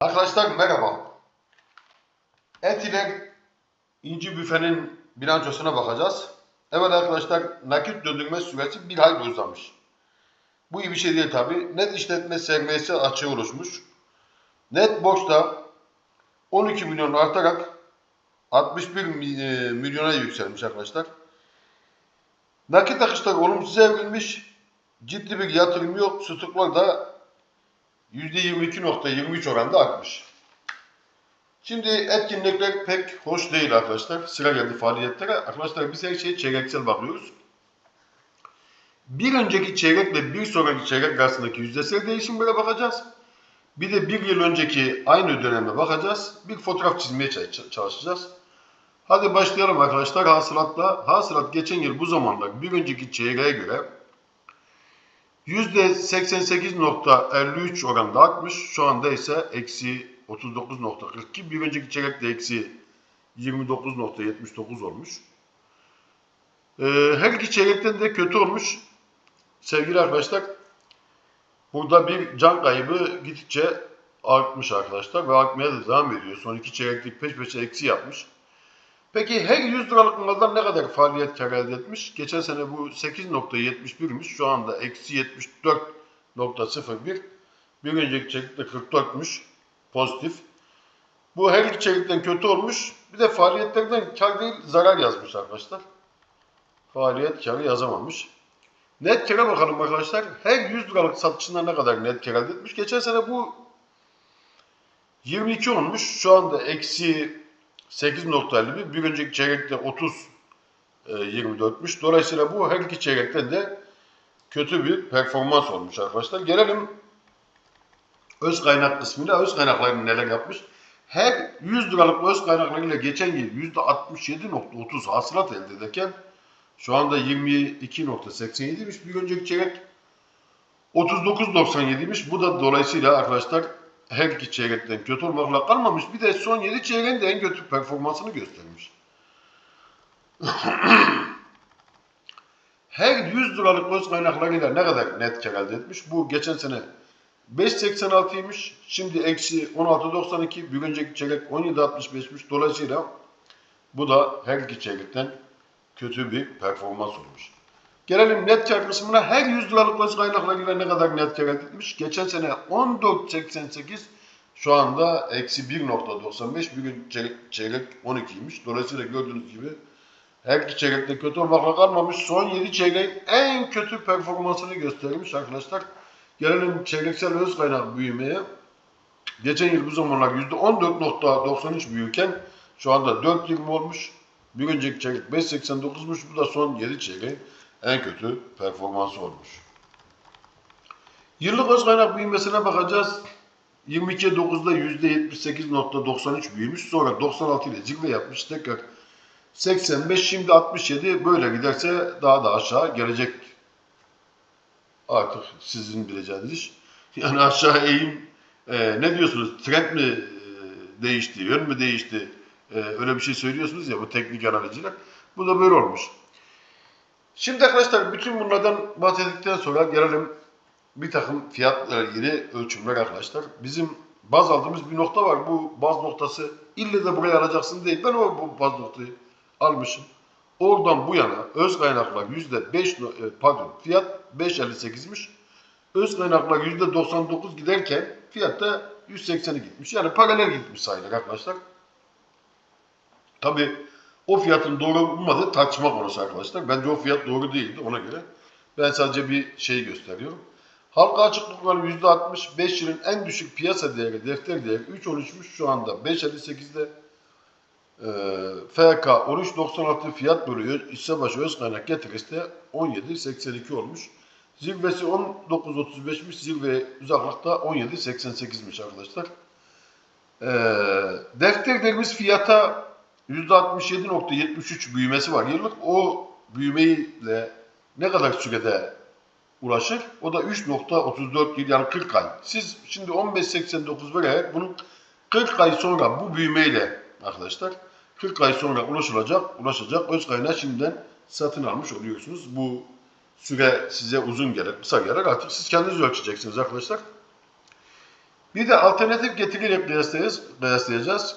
Arkadaşlar merhaba. Etiler İnci Büfe'nin bilançosuna bakacağız. Evet arkadaşlar nakit döndürme süresi bir ay uzamış. Bu iyi bir şey değil tabi. Net işletme sermayesi açığı oluşmuş. Net borçta 12 milyon artarak 61 mi- e, milyona yükselmiş arkadaşlar. Nakit akışlar olumsuz evrilmiş. Ciddi bir yatırım yok. Stuklar da %22.23 oranda artmış. Şimdi etkinlikler pek hoş değil arkadaşlar. Sıra geldi faaliyetlere. Arkadaşlar biz her şeye çeyreksel bakıyoruz. Bir önceki çeyrekle bir sonraki çeyrek arasındaki yüzdesel değişimlere bakacağız. Bir de bir yıl önceki aynı döneme bakacağız. Bir fotoğraf çizmeye çalışacağız. Hadi başlayalım arkadaşlar hasılatla. Hasılat geçen yıl bu zamanlar bir önceki çeyreğe göre %88.53 oranında artmış. Şu anda ise eksi 39.42. Bir önceki çeyrekte eksi 29.79 olmuş. Ee, her iki çeyrekten de kötü olmuş. Sevgili arkadaşlar, burada bir can kaybı gittikçe artmış arkadaşlar ve artmaya da devam ediyor. Son iki çeyreklik peş peşe eksi yapmış. Peki her 100 liralık maldan ne kadar faaliyet kar elde etmiş? Geçen sene bu 8.71'miş. Şu anda eksi 74.01. Bir önceki çeyrekte 44'müş. Pozitif. Bu her iki çeyrekten kötü olmuş. Bir de faaliyetlerden kar değil zarar yazmış arkadaşlar. Faaliyet karı yazamamış. Net kâra bakalım arkadaşlar. Her 100 liralık satışında ne kadar net kar elde etmiş? Geçen sene bu 22 olmuş. Şu anda eksi 8.51. Bir önceki çeyrekte 30 e, 24'müş. Dolayısıyla bu her iki çeyrekten de kötü bir performans olmuş arkadaşlar. Gelelim öz kaynak kısmıyla. Öz kaynaklarını neler yapmış? Her 100 liralık öz kaynaklarıyla geçen yıl %67.30 hasılat elde ederken şu anda 22.87'ymiş. Bir önceki çeyrek 39.97'ymiş. Bu da dolayısıyla arkadaşlar her iki çeyrekten kötü olmakla kalmamış. Bir de son 7 çeyreğin de en kötü performansını göstermiş. her 100 liralık öz kaynaklarıyla ne kadar net kar elde etmiş? Bu geçen sene 5.86'ymış. Şimdi eksi 16.92. Bir önceki çeyrek 17.65'miş. Dolayısıyla bu da her iki çeyrekten kötü bir performans olmuş. Gelelim net kar kısmına. Her 100 liralık öz kaynaklarıyla ne kadar net kar elde etmiş? Geçen sene 14.88 şu anda eksi 1.95 bir gün çeyrek, çeyrek 12'ymiş. Dolayısıyla gördüğünüz gibi her iki çeyrekte kötü olmakla kalmamış. Son 7 çeyreğin en kötü performansını göstermiş arkadaşlar. Gelelim çeyreksel öz kaynak büyümeye. Geçen yıl bu zamanlar %14.93 büyürken şu anda 4.20 olmuş. Bir önceki çeyrek 5.89'muş. Bu da son 7 çeyreğin en kötü performansı olmuş. Yıllık öz kaynak büyümesine bakacağız. 22'ye 9'da %78.93 büyümüş. Sonra 96 ile zirve yapmış. Tekrar 85 şimdi 67 böyle giderse daha da aşağı gelecek. Artık sizin bileceğiniz iş. Yani aşağı eğim e, ne diyorsunuz? Trend mi e, değişti? Yön mü değişti? E, öyle bir şey söylüyorsunuz ya bu teknik analizciler. Bu da böyle olmuş. Şimdi arkadaşlar bütün bunlardan bahsettikten sonra gelelim bir takım fiyatla ilgili ölçümler arkadaşlar. Bizim baz aldığımız bir nokta var. Bu baz noktası ille de buraya alacaksın değil. Ben o bu baz noktayı almışım. Oradan bu yana öz kaynaklar yüzde 5 pardon fiyat 5.58'miş. Öz kaynaklar yüzde 99 giderken fiyat da 180'e gitmiş. Yani paralel gitmiş sayılır arkadaşlar. Tabi o fiyatın doğru olmadığı tartışma konusu arkadaşlar. Bence o fiyat doğru değildi ona göre. Ben sadece bir şey gösteriyorum. Halka açıklıkları %60, 5 yılın en düşük piyasa değeri, defter değeri 3.13'müş şu anda 5.58'de. Ee, FK 13.96 fiyat bölüyor. İşse başı öz kaynak getirisi de 17.82 olmuş. Zirvesi 19.35'miş. Zirve uzaklıkta 17.88'miş arkadaşlar. Ee, defter değerimiz fiyata %67.73 büyümesi var yıllık. O büyümeyle ne kadar sürede ulaşır? O da 3.34 yıl yani 40 ay. Siz şimdi 15.89 vererek bunun 40 ay sonra bu büyümeyle arkadaşlar 40 ay sonra ulaşılacak, ulaşacak öz kaynağı şimdiden satın almış oluyorsunuz. Bu süre size uzun gelir, kısa gelir artık siz kendiniz ölçeceksiniz arkadaşlar. Bir de alternatif getiriyle kıyaslayacağız.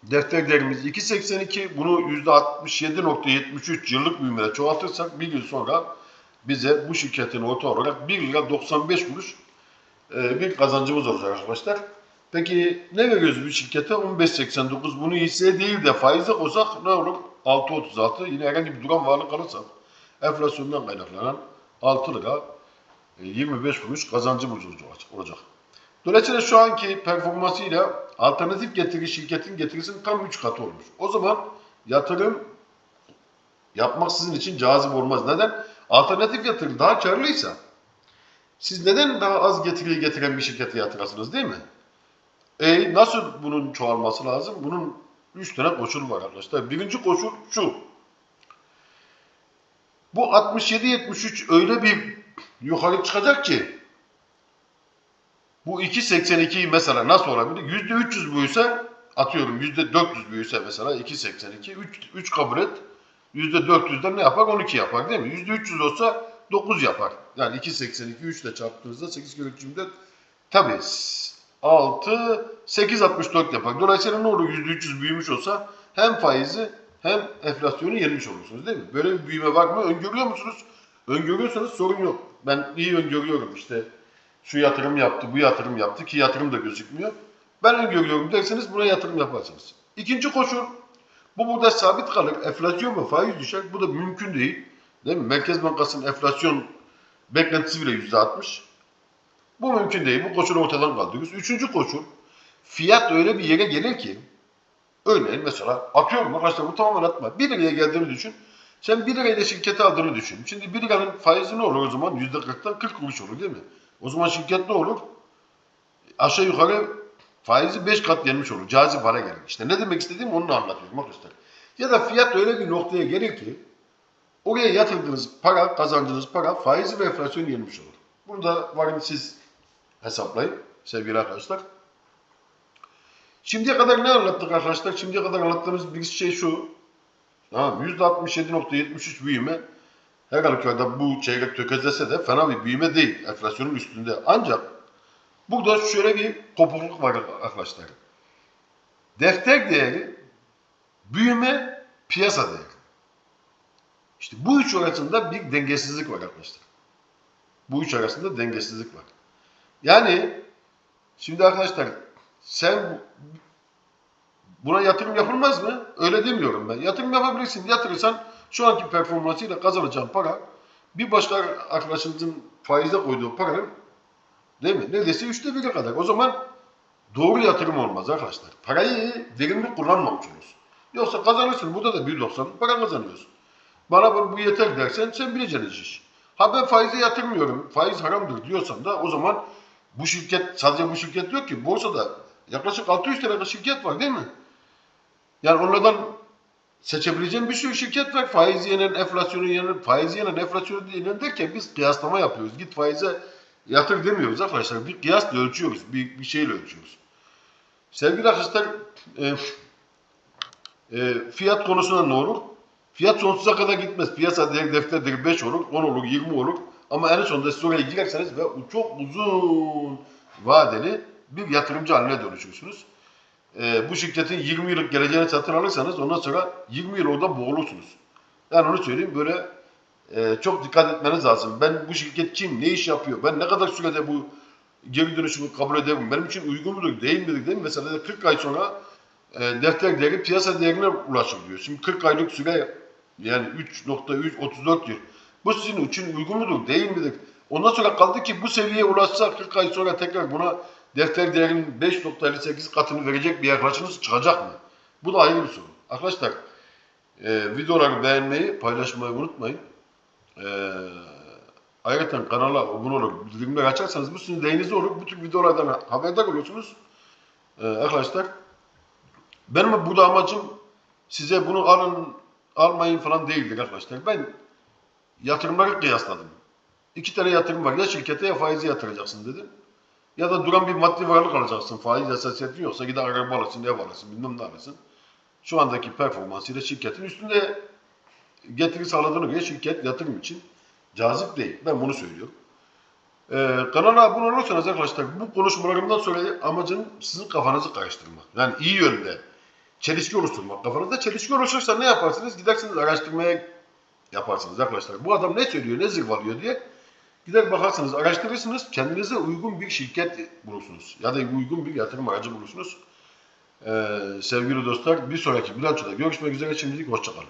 Kıyaslayacağız. Defter değerimiz 2.82. Bunu %67.73 yıllık büyümede çoğaltırsak bir yıl sonra bize bu şirketin orta olarak 1 lira 95 kuruş e, bir kazancımız olacak arkadaşlar. Peki ne veriyoruz bir şirkete? 15.89. Bunu hisseye değil de faize koysak ne olur? 6.36. Yine herhangi bir duran varlık alırsak enflasyondan kaynaklanan 6 lira e, 25 kuruş kazancımız olacak. Dolayısıyla şu anki performansıyla alternatif getiri şirketin getirisinin tam 3 katı olmuş. O zaman yatırım yapmak sizin için cazip olmaz. Neden? Alternatif yatırım daha karlıysa siz neden daha az getiriyi getiren bir şirkete yatırasınız değil mi? E nasıl bunun çoğalması lazım? Bunun 3 tane koşul var arkadaşlar. Birinci koşul şu. Bu 67-73 öyle bir yukarı çıkacak ki bu 2.82'yi mesela nasıl olabilir? %300 büyüse atıyorum %400 büyüse mesela 2.82 3, 3 kabul et. %400'den ne yapar? 12 yapar değil mi? %300 olsa 9 yapar. Yani 2.82 3 ile çarptığınızda 8 kere 3 24 tabii 6 8.64 yapar. Dolayısıyla ne olur %300 büyümüş olsa hem faizi hem enflasyonu yenmiş olursunuz değil mi? Böyle bir büyüme var mı? Öngörüyor musunuz? Öngörüyorsanız sorun yok. Ben iyi öngörüyorum işte şu yatırım yaptı, bu yatırım yaptı ki yatırım da gözükmüyor. Ben öngörüyorum derseniz buna yatırım yaparsınız. İkinci koşul, bu burada sabit kalır. Enflasyon ve faiz düşer. Bu da mümkün değil. Değil mi? Merkez Bankası'nın enflasyon beklentisi bile yüzde altmış. Bu mümkün değil. Bu koşulu ortadan kaldırıyoruz. Üçüncü koşul, fiyat öyle bir yere gelir ki, örneğin mesela atıyorum arkadaşlar bu tamamen atma. Bir liraya geldiğini düşün. Sen bir lirayla şirketi aldığını düşün. Şimdi bir liranın faizi ne olur o zaman? Yüzde kırktan kırk kuruş olur değil mi? O zaman şirket ne olur? Aşağı yukarı faizi 5 kat gelmiş olur. Cazip para gelir. İşte ne demek istediğim onu anlatıyorum arkadaşlar. Ya da fiyat öyle bir noktaya gelir ki oraya yatırdığınız para, kazandığınız para faizi ve enflasyon yenmiş olur. Burada varın siz hesaplayın sevgili arkadaşlar. Şimdiye kadar ne anlattık arkadaşlar? Şimdiye kadar anlattığımız bir şey şu. Tamam, %67.73 büyüme her halükarda bu çeyrek tökezlese de fena bir büyüme değil. Enflasyonun üstünde. Ancak burada şöyle bir kopukluk var arkadaşlar. Defter değeri, büyüme, piyasa değeri. İşte bu üç arasında bir dengesizlik var arkadaşlar. Bu üç arasında dengesizlik var. Yani şimdi arkadaşlar sen buna yatırım yapılmaz mı? Öyle demiyorum ben. Yatırım yapabilirsin. Yatırırsan şu anki performansıyla kazanacağın para bir başka arkadaşınızın faize koyduğu paranın değil mi? Neredeyse üçte biri kadar. O zaman doğru yatırım olmaz arkadaşlar. Parayı verimli kullanmamış. Yoksa kazanırsın. Burada da 1.90 para kazanıyorsun. Bana bu yeter dersen sen bileceksin iş. Ha ben faize yatırmıyorum, faiz haramdır diyorsan da o zaman bu şirket, sadece bu şirket yok ki borsada yaklaşık 600 tane şirket var değil mi? Yani onlardan seçebileceğin bir sürü şirket var. Faiz yenen, enflasyonu yenen, faiz yenen, enflasyonu yenen derken biz kıyaslama yapıyoruz. Git faize yatır demiyoruz arkadaşlar. Bir kıyasla ölçüyoruz. Bir, bir şeyle ölçüyoruz. Sevgili arkadaşlar e, e, fiyat konusunda ne olur? Fiyat sonsuza kadar gitmez. Piyasa defterleri 5 olur, 10 olur, 20 olur. Ama en sonunda siz oraya girerseniz ve çok uzun vadeli bir yatırımcı haline dönüşürsünüz. Ee, bu şirketin 20 yıllık geleceğini satın alırsanız ondan sonra 20 yıl orada boğulursunuz. Yani onu söyleyeyim böyle e, çok dikkat etmeniz lazım. Ben bu şirket kim, ne iş yapıyor, ben ne kadar sürede bu geri dönüşümü kabul ederim, benim için uygun mudur, değil midir değil mi? Mesela de 40 ay sonra e, defter değeri piyasa değerine ulaşır diyor. Şimdi 40 aylık süre yani 3.334 yıl. Bu sizin için uygun mudur, değil midir? Ondan sonra kaldı ki bu seviyeye ulaşsa 40 ay sonra tekrar buna defter değerinin 5.58 katını verecek bir yaklaşımınız çıkacak mı? Bu da ayrı bir soru. Arkadaşlar e, videoları beğenmeyi, paylaşmayı unutmayın. E, ayrıca kanala abone olup bildirimleri açarsanız bu sizin lehinize olur. Bu tür videolardan haberdar oluyorsunuz. E, arkadaşlar benim burada amacım size bunu alın almayın falan değildir arkadaşlar. Ben yatırımları kıyasladım. İki tane yatırım var. Ya şirkete ya faizi yatıracaksın dedim. Ya da duran bir maddi varlık alacaksın. Faiz esasiyetin yoksa gider araba alırsın, ev alırsın, bilmem ne alırsın. Şu andaki performansıyla şirketin üstünde getiri sağladığını göre şirket yatırım için cazip değil. Ben bunu söylüyorum. Ee, kanala abone olursanız arkadaşlar bu konuşmalarımdan sonra amacım sizin kafanızı karıştırmak. Yani iyi yönde çelişki oluşturmak. Kafanızda çelişki oluşursa ne yaparsınız? Gidersiniz araştırmaya yaparsınız arkadaşlar. Bu adam ne söylüyor, ne zırvalıyor diye gider bakarsınız, araştırırsınız. Kendinize uygun bir şirket bulursunuz. Ya da uygun bir yatırım aracı bulursunuz. Ee, sevgili dostlar bir sonraki bilançoda görüşmek üzere. Şimdilik hoşçakalın.